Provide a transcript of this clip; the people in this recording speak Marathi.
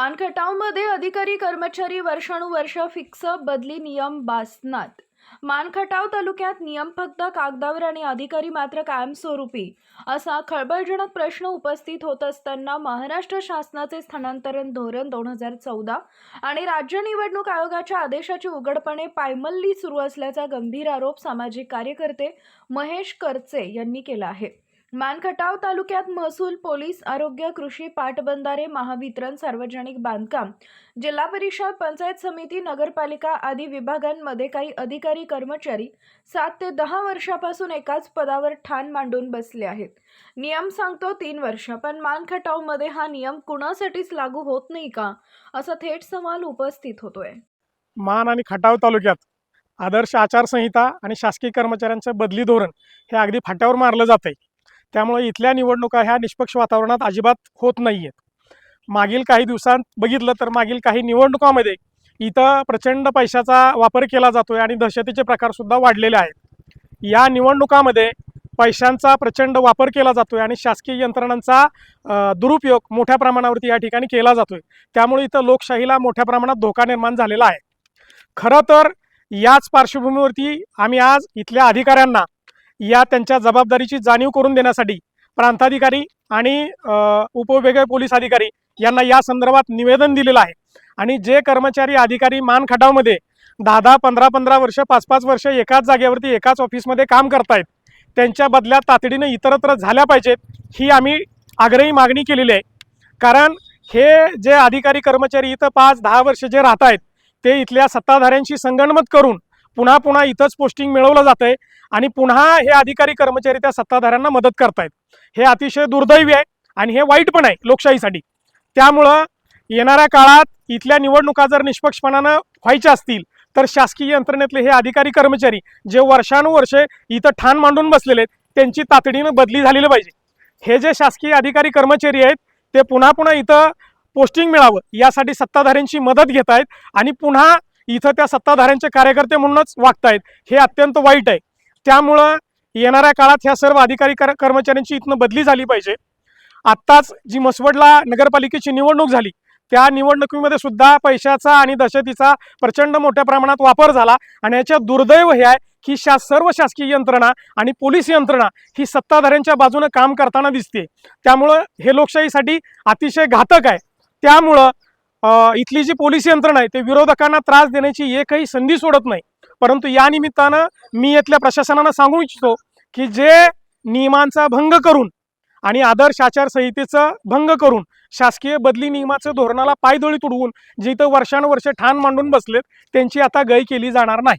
मानखटावमध्ये अधिकारी कर्मचारी वर्षानुवर्ष फिक्स बदली नियम बासनात. मानखटाव तालुक्यात नियम फक्त कागदावर आणि अधिकारी मात्र कायमस्वरूपी असा खळबळजनक प्रश्न उपस्थित होत असताना महाराष्ट्र शासनाचे स्थानांतरण धोरण दोन हजार चौदा आणि राज्य निवडणूक आयोगाच्या आदेशाची उघडपणे पायमल्ली सुरू असल्याचा गंभीर आरोप सामाजिक कार्यकर्ते महेश करचे यांनी केला आहे. मानखटाव तालुक्यात महसूल पोलीस आरोग्य कृषी पाटबंधारे महावितरण सार्वजनिक बांधकाम जिल्हा परिषद पंचायत समिती नगरपालिका आदी विभागांमध्ये काही अधिकारी कर्मचारी सात ते दहा वर्षापासून एकाच पदावर ठाण मांडून बसले आहेत. नियम सांगतो तीन वर्ष पण मानखटावमध्ये हा नियम कुणासाठीच लागू होत नाही का? असा थेट सवाल उपस्थित होतोय. मान आणि खटाव तालुक्यात आदर्श आचारसंहिता आणि शासकीय कर्मचाऱ्यांचं बदली धोरण हे अगदी फाट्यावर मारलं जात आहे त्यामुळे इथल्या निवडणुका ह्या निष्पक्ष वातावरणात अजिबात होत नाही आहेत मागील काही दिवसांत बघितलं तर मागील काही निवडणुकामध्ये इथं प्रचंड पैशाचा वापर केला जातो आहे आणि दहशतीचे प्रकारसुद्धा वाढलेले आहेत. या निवडणुकामध्ये पैशांचा प्रचंड वापर केला जातो आहे आणि शासकीय यंत्रणांचा दुरुपयोग मोठ्या प्रमाणावरती या ठिकाणी केला जातो आहे त्यामुळे इथं लोकशाहीला मोठ्या प्रमाणात धोका निर्माण झालेला आहे. खरं तर याच पार्श्वभूमीवरती आम्ही आज इथल्या अधिकाऱ्यांना या त्यांच्या जबाबदारीची जाणीव करून देण्यासाठी प्रांताधिकारी आणि उपविभागीय पोलीस अधिकारी यांना या संदर्भात निवेदन दिलेलं आहे. आणि जे कर्मचारी अधिकारी मानखटावमध्ये दहा दहा पंधरा पंधरा वर्ष पाच पाच वर्ष एकाच जागेवरती एकाच ऑफिसमध्ये काम करतायत त्यांच्या बदल्या तातडीनं इतरत्र झाल्या पाहिजेत ही आम्ही आग्रही मागणी केलेली आहे. कारण हे जे अधिकारी कर्मचारी इथं पाच दहा वर्ष जे राहत आहेत ते इथल्या सत्ताधाऱ्यांशी संगणमत करून पुन्हा पुन्हा इथंच पोस्टिंग मिळवलं जात आहे आणि पुन्हा हे अधिकारी कर्मचारी त्या सत्ताधाऱ्यांना मदत करतायत. हे अतिशय दुर्दैवी आहे आणि हे वाईट पण आहे लोकशाहीसाठी. त्यामुळं येणाऱ्या काळात इथल्या निवडणुका जर निष्पक्षपणानं व्हायच्या असतील तर शासकीय यंत्रणेतले हे अधिकारी कर्मचारी जे वर्षानुवर्षे इथं ठाण मांडून बसलेले आहेत त्यांची तातडीनं बदली झालेली पाहिजे. हे जे शासकीय अधिकारी कर्मचारी आहेत ते पुन्हा पुन्हा इथं पोस्टिंग मिळावं यासाठी सत्ताधाऱ्यांची मदत घेत आहेत आणि पुन्हा इथं त्या सत्ताधाऱ्यांचे कार्यकर्ते म्हणूनच वागतायत. हे अत्यंत वाईट आहे. त्यामुळं येणाऱ्या काळात ह्या सर्व अधिकारी कर्मचाऱ्यांची इथनं बदली झाली पाहिजे. आत्ताच जी मसवडला नगरपालिकेची निवडणूक झाली त्या निवडणुकीमध्ये सुद्धा पैशाचा आणि दहशतीचा प्रचंड मोठ्या प्रमाणात वापर झाला आणि याच्यात दुर्दैव हे आहे की शा सर्व शासकीय यंत्रणा आणि पोलीस यंत्रणा ही सत्ताधाऱ्यांच्या बाजूने काम करताना दिसते त्यामुळं हे लोकशाहीसाठी अतिशय घातक आहे. त्यामुळं इथली जी पोलीस यंत्रणा आहे ते विरोधकांना त्रास देण्याची एकही संधी सोडत नाही. परंतु या निमित्तानं मी इथल्या प्रशासनानं सांगू इच्छितो की जे नियमांचा भंग करून आणि आदर्श आचारसंहितेचा भंग करून शासकीय बदली नियमाचं धोरणाला पायदोळी तुडवून जे इथं ठाण मांडून बसलेत त्यांची आता गय केली जाणार नाही.